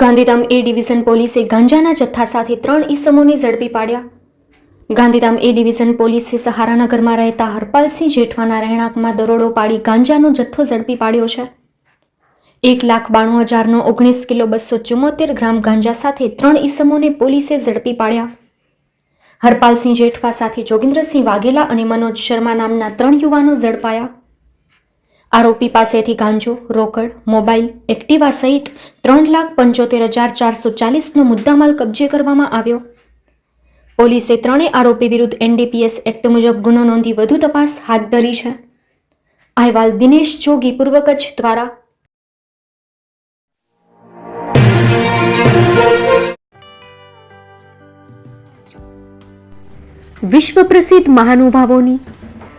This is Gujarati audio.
ગાંધીધામ એ ડિવિઝન પોલીસે ગાંજાના જથ્થા સાથે ત્રણ ઈસમોને ઝડપી પાડ્યા. ગાંધીધામ એ ડિવિઝન પોલીસે સહારાનગરમાં રહેતા હરપાલસિંહ જેઠવાના રહેણાંકમાં દરોડો પાડી ગાંજાનો જથ્થો ઝડપી પાડ્યો છે. એક લાખ બાણું હજારનો ઓગણીસ કિલો બસો ચુમ્મોતેર ગ્રામ ગાંજા સાથે ત્રણ ઈસમોને પોલીસે ઝડપી પાડ્યા. હરપાલસિંહ જેઠવા સાથે જોગિન્દ્રસિંહ વાઘેલા અને મનોજ શર્મા નામના ત્રણ યુવાનો ઝડપાયા. આરોપી પાસેથી ગાંજો, રોકડ, મોબાઈલ, એક્ટિવા સહિત ત્રણ લાખ પંચોતેર હજાર ચારસો ચાલીસનો મુદ્દામાલ કબજે કરવામાં આવ્યો. પોલીસે ત્રણેય આરોપી વિરુદ્ધ એનડીપીએસ એક્ટ મુજબ ગુનો નોંધી વધુ તપાસ હાથ ધરી છે. અહેવાલ દિનેશ જોગી, પૂર્વ કચ્છ દ્વારા. વિશ્વ પ્રસિદ્ધ મહાનુભાવોની